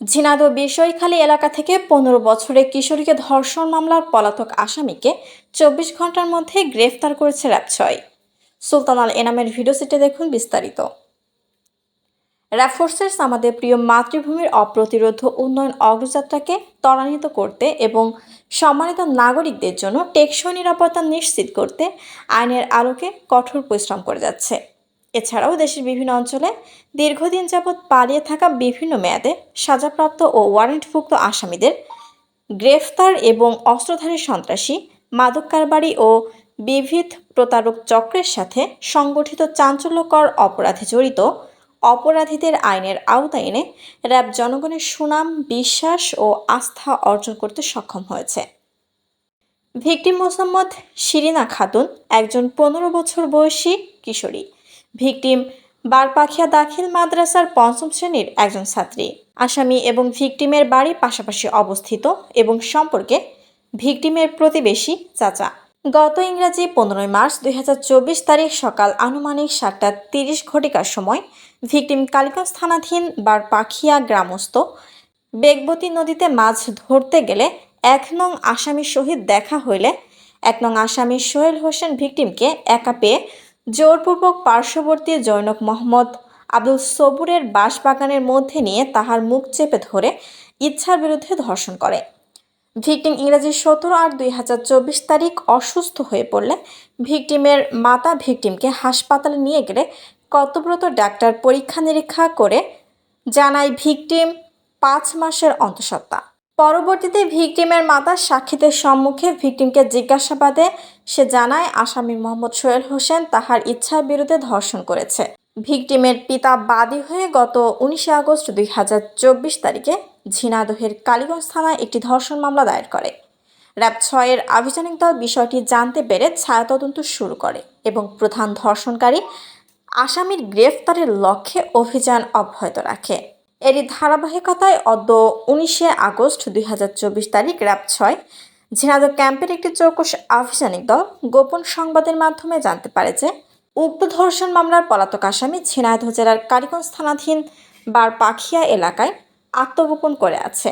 ঝিনাইদহ বিষয়খালী এলাকা থেকে পনেরো বছরের কিশোরীকে ধর্ষণ মামলার পলাতক আসামিকে চব্বিশ ঘণ্টার মধ্যে গ্রেফতার করেছে র্যাব ছয়। সুলতান আল এনামের ভিডিও সেটে দেখুন বিস্তারিত। র্যাব ফোর্সেস আমাদের প্রিয় মাতৃভূমির অপ্রতিরোধ উন্নয়ন অগ্রযাত্রাকে ত্বরান্বিত করতে এবং সম্মানিত নাগরিকদের জন্য টেকসই নিরাপত্তা নিশ্চিত করতে আইনের আলোকে কঠোর পরিশ্রম করে যাচ্ছে। এছাড়াও দেশের বিভিন্ন অঞ্চলে দীর্ঘদিন যাবৎ পালিয়ে থাকা বিভিন্ন মেয়াদে সাজাপ্রাপ্ত ও ওয়ারেন্টভুক্ত আসামিদের গ্রেফতার এবং অস্ত্রধারী সন্ত্রাসী, মাদক কারবারি ও বিবিধ প্রতারক চক্রের সাথে সংগঠিত চাঞ্চল্যকর অপরাধে জড়িত অপরাধীদের আইনের আওতায় এনে র্যাব জনগণের সুনাম, বিশ্বাস ও আস্থা অর্জন করতে সক্ষম হয়েছে। ভিকটিম মোসাম্মদ শিরিনা খাতুন একজন পনেরো বছর বয়সী কিশোরী। ভিকটিম বারপাখিয়া দাখিল মাদ্রাসার পঞ্চম শ্রেণির একজন ছাত্রী। আসামি এবং ভিকটিমের বাড়ি পাশাপাশি অবস্থিত এবং সম্পর্কে ভিকটিমের প্রতিবেশী চাচা। গত ইংরাজি পনেরোই মার্চ দুই তারিখ সকাল আনুমানিক সাতটা তিরিশ ঘটিকার সময় ভিকটিম কালীগঞ্জ থানাধীন বারপাখিয়া গ্রামস্থ বেগবতী নদীতে মাছ ধরতে গেলে এক নং আসামির সহিত দেখা হইলে এক নং আসামি সোহেল হোসেন ভিকটিমকে একা পেয়ে জোরপূর্বক পার্শ্ববর্তী জৈনক মোহাম্মদ আব্দুল সবুরের বাঁশবাগানের মধ্যে নিয়ে তাহার মুখ চেপে ধরে ইচ্ছার বিরুদ্ধে ধর্ষণ করে। ভিকটিম ইংরেজি সতেরো আট দুই হাজার চব্বিশ তারিখ অসুস্থ হয়ে পড়লে ভিকটিমের মাতা ভিকটিমকে হাসপাতালে নিয়ে গেলে কর্তব্যরত ডাক্তার পরীক্ষা নিরীক্ষা করে জানায় ভিকটিম পাঁচ মাসের অন্তঃসত্ত্বা। পরবর্তীতে ভিকটিমের মাতা সাক্ষীদের সম্মুখে ভিকটিমকে জিজ্ঞাসাবাদে সে জানায়, আসামি মোহাম্মদ সোহেল হোসেন তাহার ইচ্ছার বিরুদ্ধে ধর্ষণ করেছে। ভিকটিমের পিতা বাদী হয়ে গত উনিশে আগস্ট দুই হাজার চব্বিশ তারিখে ঝিনাদহের কালীগঞ্জ থানায় একটি ধর্ষণ মামলা দায়ের করে। র্যাব ছয়ের আভিযানিক দল বিষয়টি জানতে পেরে ছায়া তদন্ত শুরু করে এবং প্রধান ধর্ষণকারী আসামির গ্রেফতারের লক্ষ্যে অভিযান অব্যাহত রাখে। এরই ধারাবাহিকতায় অদ্য উনিশে আগস্ট দুই হাজার চব্বিশ তারিখ র্যাব ছয় ঝিনাদ ক্যাম্পের একটি চৌকস আভিযানিক দল গোপন সংবাদের মাধ্যমে জানতে পারে যে, উক্ত ধর্ষণ মামলার পলাতক আসামি ঝিনাইদহ জেলার কালীগঞ্জ থানাধীন বারপাখিয়া এলাকায় আত্মগোপন করে আছে।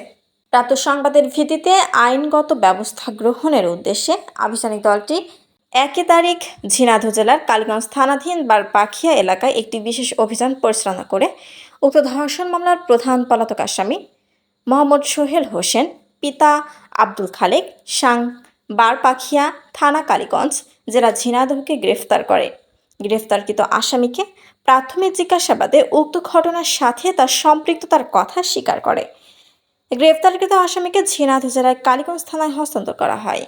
প্রাপ্ত সংবাদের ভিত্তিতে আইনগত ব্যবস্থা গ্রহণের উদ্দেশ্যে আভিযানিক দলটি একই তারিখ ঝিনাইদহ জেলার কালীগঞ্জ থানাধীন বারপাখিয়া এলাকায় একটি বিশেষ অভিযান পরিচালনা করে উক্ত ধর্ষণ মামলার প্রধান পলাতক আসামি মোহাম্মদ সোহেল হোসেন, পিতা আব্দুল খালেক, সাং বারপাখিয়া থানা কালীগঞ্জ জেলা ঝিনাইদহকে গ্রেফতার করে। গ্রেফতারকৃত আসামিকে প্রাথমিক জিজ্ঞাসাবাদে উক্ত ঘটনার সাথে তার সম্পৃক্ততার কথা স্বীকার করে। গ্রেফতারকৃত আসামিকে ঝিনাইদহ জেলার কালীগঞ্জ থানায় হস্তান্তর করা হয়।